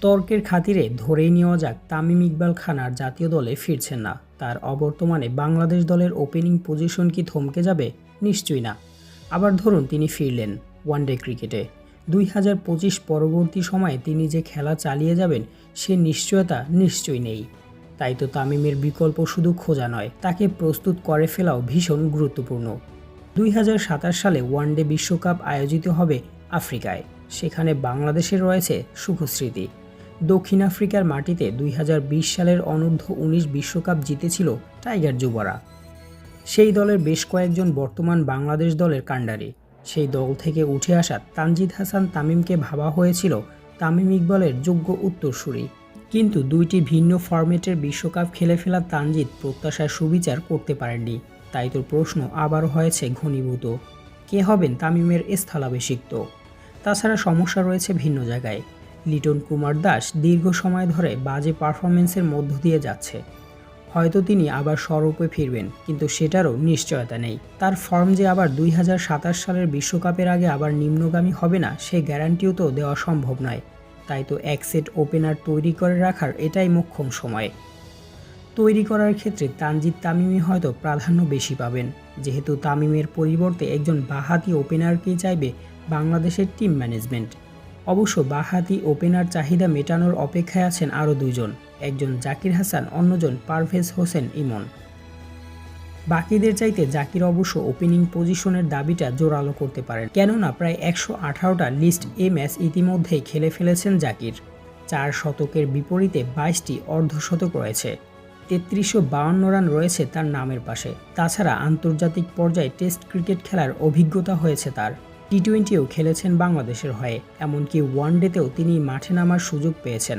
তর্কের খাতিরে ধরেই নেওয়া যাক তামিম ইকবাল খান আর জাতীয় দলে ফিরছেন না। তার অবর্তমানে বাংলাদেশ দলের ওপেনিং পজিশন কি থমকে যাবে নিশ্চয়ই না। আবার ধরুন তিনি ফিরলেন ওয়ানডে ক্রিকেটে। দুই হাজার পঁচিশ পরবর্তী সময়ে তিনি যে খেলা চালিয়ে যাবেন, সে নিশ্চয়তা নিশ্চয়ই নেই। তাই তো তামিমের বিকল্প শুধু খোঁজা নয়, তাকে প্রস্তুত করে ফেলাও ভীষণ গুরুত্বপূর্ণ। দুই হাজার সাতাশ সালে ওয়ানডে বিশ্বকাপ আয়োজিত হবে আফ্রিকায়। সেখানে বাংলাদেশের রয়েছে সুখস্মৃতি। দক্ষিণ আফ্রিকার মাটিতে দুই হাজার বিশ সালের অনূর্ধ্ব উনিশ বিশ্বকাপ জিতেছিল টাইগার যুবরা। সেই দলের বেশ কয়েকজন বর্তমান বাংলাদেশ দলের কাণ্ডারি। সেই দল থেকে উঠে আসা তানজিদ হাসান তামিমকে ভাবা হয়েছিল তামিম ইকবালের যোগ্য উত্তরসূরি। কিন্তু দুইটি ভিন্ন ফরম্যাটের বিশ্বকাপ খেলে ফেলা তানজিদ প্রত্যাশার সুবিচার করতে পারেননি। তাই তো প্রশ্ন আবারও হয়েছে ঘনীভূত। কে হবেন তামিমের স্থলাভিষিক্ত? তাছাড়া সমস্যা রয়েছে ভিন্ন জায়গায়। লিটন কুমার দাস দীর্ঘ সময় ধরে বাজে পারফরমেন্সের মধ্য দিয়ে যাচ্ছে। হয়তো তিনি আবার স্বরূপে ফিরবেন, কিন্তু সেটারও নিশ্চয়তা নেই। তার ফর্ম যে আবার দুই হাজার সাতাশ সালের বিশ্বকাপের আগে আবার নিম্নগামী হবে না, সে গ্যারান্টিও তো দেওয়া সম্ভব নয়। তাই তো এক সেট ওপেনার তৈরি করে রাখার এটাই মোক্ষম সময়। তৈরি করার ক্ষেত্রে তানজিদ তামিমই হয়তো প্রাধান্য বেশি পাবেন। যেহেতু তামিমের পরিবর্তে একজন বাহাতি ওপেনারকেই চাইবে বাংলাদেশের টিম ম্যানেজমেন্ট। অবশ্য বাহাতি ওপেনার চাহিদা মেটানোর অপেক্ষায় আছেন আরও দুজন একজন জাকির হাসান, অন্যজন পারভেজ হোসেন ইমন। বাকিদের চাইতে জাকির অবশ্য ওপেনিং পজিশনের দাবিটা জোরালো করতে পারেন, কেননা প্রায় একশো আঠারোটা লিস্ট এ ম্যাচ ইতিমধ্যেই খেলে ফেলেছেন জাকির। চার শতকের বিপরীতে বাইশটি অর্ধশতক রয়েছে। তেত্রিশশো বাউন্ন রান রয়েছে তার নামের পাশে। তাছাড়া আন্তর্জাতিক পর্যায়ে টেস্ট ক্রিকেট খেলার অভিজ্ঞতা হয়েছে তার। টি টোয়েন্টিও খেলেছেন বাংলাদেশের হয়ে, এমনকি ওয়ানডেতেও তিনি মাঠে নামার সুযোগ পেয়েছেন।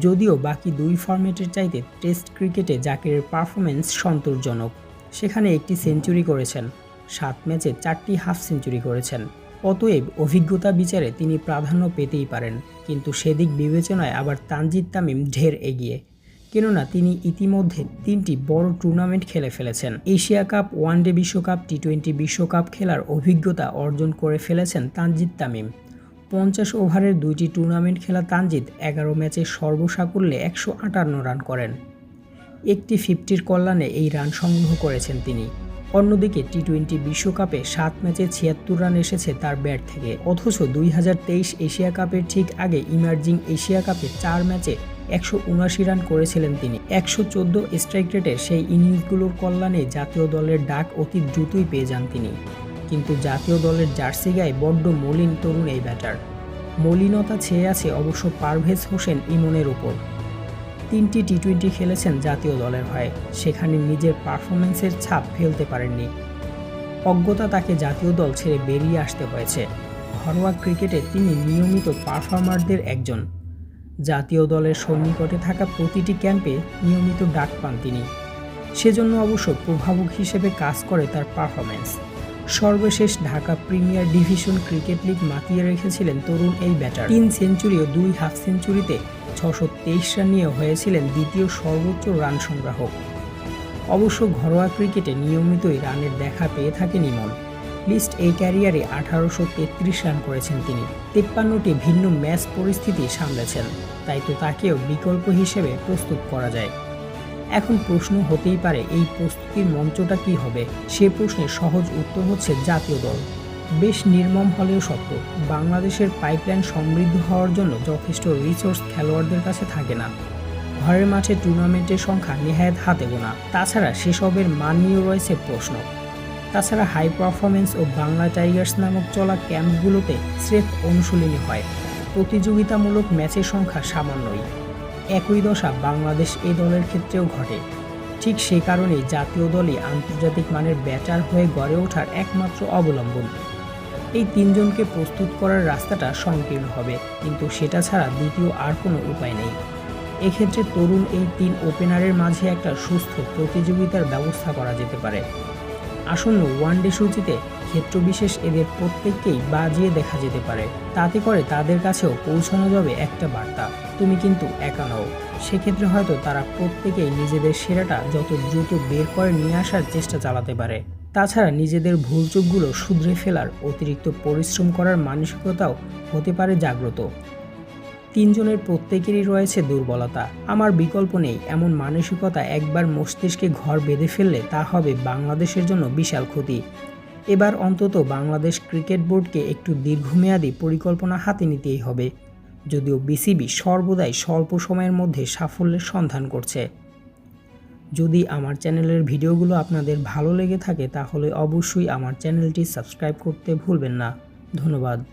যদিও বাকি দুই ফরম্যাটের চাইতে টেস্ট ক্রিকেটে জাকিরের পারফরমেন্স সন্তোষজনক। সেখানে একটি সেঞ্চুরি করেছেন, সাত ম্যাচে চারটি হাফ সেঞ্চুরি করেছেন। অতএব অভিজ্ঞতা বিচারে তিনি প্রাধান্য পেতেই পারেন, কিন্তু সেদিক বিবেচনায় আবার তানজিদ তামিম ঢের এগিয়ে। কেননা তিনি ইতিমধ্যে তিনটি বড় টুর্নামেন্ট খেলে ফেলেছেন। এশিয়া কাপ, ওয়ানডে বিশ্বকাপ টি টোয়েন্টি বিশ্বকাপ খেলার অভিজ্ঞতা অর্জন করে ফেলেছেন তানজিদ তামিম। পঞ্চাশ ওভারের দুইটি টুর্নামেন্ট খেলা তানজিদ এগারো ম্যাচে সর্বসাকুল্যে একশো আটান্ন রান করেন। একটি ফিফটির কল্যাণে এই রান সংগ্রহ করেছেন তিনি। অন্যদিকে টি টোয়েন্টি বিশ্বকাপে সাত ম্যাচে ছিয়াত্তর রান এসেছে তার ব্যাট থেকে। অথচ দুই হাজার তেইশ এশিয়া কাপের ঠিক আগে ইমার্জিং এশিয়া কাপে চার ম্যাচে একশো উনআশি রান করেছিলেন তিনি। একশো চোদ্দ স্ট্রাইক রেটের সেই ইনিংসগুলোর কল্যাণে জাতীয় দলের ডাক অতি দ্রুতই পেয়ে যান তিনি। কিন্তু জাতীয় দলের জার্সি গায়ে বড্ড মলিন তরুণ এই ব্যাটার মলিনতা ছেয়ে আছে অবশ্য পারভেজ হোসেন ইমনের উপর তিনটি টি টোয়েন্টি খেলেছেন জাতীয় দলের হয়ে, সেখানে নিজের পারফরমেন্সের ছাপ ফেলতে পারেননি। অজ্ঞতা তাকে জাতীয় দল ছেড়ে বেরিয়ে আসতে হয়েছে। ঘরোয়া ক্রিকেটে তিনি নিয়মিত পারফর্মারদের একজন। জাতীয় দলের সন্নিকটে থাকা প্রতিটি ক্যাম্পে নিয়মিত ডাক পান তিনি। সেজন্য অবশ্য প্রভাবক হিসেবে কাজ করে তার পারফরমেন্স সর্বশেষ Dhaka premier division cricket league মাতিয়ে রেখেছিলেন তরুণ এই ব্যাটার। তিন সেঞ্চুরি ও দুই হাফ সেঞ্চুরিতে ছশো তেইশ রান নিয়ে হয়েছিলেন দ্বিতীয় সর্বোচ্চ রান সংগ্রাহক। অবশ্য ঘরোয়া ক্রিকেটে নিয়মিতই রানের দেখা পেয়ে থাকেন ইমন। লিস্ট এই ক্যারিয়ারে আঠারোশো তেত্রিশ রান করেছেন তিনি। তিপ্পান্নটি ভিন্ন ম্যাচ পরিস্থিতি সামলেছেন, তাই তো তাকেও বিকল্প হিসেবে প্রস্তুত করা যায়। এখন প্রশ্ন হতেই পারে, এই প্রস্তুতির মঞ্চটা কি হবে? সে প্রশ্নের সহজ উত্তর হচ্ছে জাতীয় দল। বেশ নির্মম হলেও সত্য, বাংলাদেশের পাইপলাইন সমৃদ্ধ হওয়ার জন্য যথেষ্ট রিসোর্স খেলোয়াড়দের কাছে থাকে না। ঘরের মাঠে টুর্নামেন্টের সংখ্যা নেহায়ত হাতে গোনা। তাছাড়া সেসবের মান নিয়েও রয়েছে প্রশ্ন তাছাড়া হাই পারফরমেন্স ও বাংলা টাইগার্স নামক চলা ক্যাম্পগুলোতে স্রেফ অনুশীলনী হয়। প্রতিযোগিতামূলক ম্যাচের সংখ্যা সামান্যই। একই দশা বাংলাদেশ এই দলের ক্ষেত্রেও ঘটে। ঠিক সে কারণেই জাতীয় দলই আন্তর্জাতিক মানের ব্যাটার হয়ে গড়ে ওঠার একমাত্র অবলম্বন। এই তিনজনকে প্রস্তুত করার রাস্তাটা সংকীর্ণ হবে, কিন্তু সেটা ছাড়া দ্বিতীয় আর কোনো উপায় নেই। এক্ষেত্রে তরুণ এই তিন ওপেনারের মাঝে একটা সুস্থ প্রতিযোগিতার ব্যবস্থা করা যেতে পারে। আসন্ন ওয়ানডে সূচিতে ক্ষেত্রবিশেষ এদের প্রত্যেককেই বাজিয়ে দেখা যেতে পারে। তাতে করে তাদের কাছেও পৌঁছানো যাবে একটা বার্তা। তুমি কিন্তু একা নও। সেক্ষেত্রে হয়তো তারা প্রত্যেকেই নিজেদের সেরাটা যত দ্রুত বের করে নিয়ে আসার চেষ্টা চালাতে পারে। তাছাড়া নিজেদের ভুল ভুলচুকগুলো শুধরে ফেলার অতিরিক্ত পরিশ্রম করার মানসিকতাও হতে পারে জাগ্রত। তিনজনের প্রত্যেকেরই রয়েছে দুর্বলতা। আমার বিকল্প নেই, এমন মানসিকতা একবার মস্তিষ্কে ঘর বেঁধে ফেললে তা হবে বাংলাদেশের জন্য বিশাল ক্ষতি। এবার অন্তত বাংলাদেশ ক্রিকেট বোর্ডকে একটু দীর্ঘমেয়াদী পরিকল্পনা হাতে নিতেই হবে। যদিও বিসিবি সর্বদাই স্বল্প সময়ের মধ্যে সাফল্যের সন্ধান করছে। যদি আমার চ্যানেলের ভিডিওগুলো আপনাদের ভালো লেগে থাকে, তাহলে অবশ্যই আমার চ্যানেলটি সাবস্ক্রাইব করতে ভুলবেন না। ধন্যবাদ।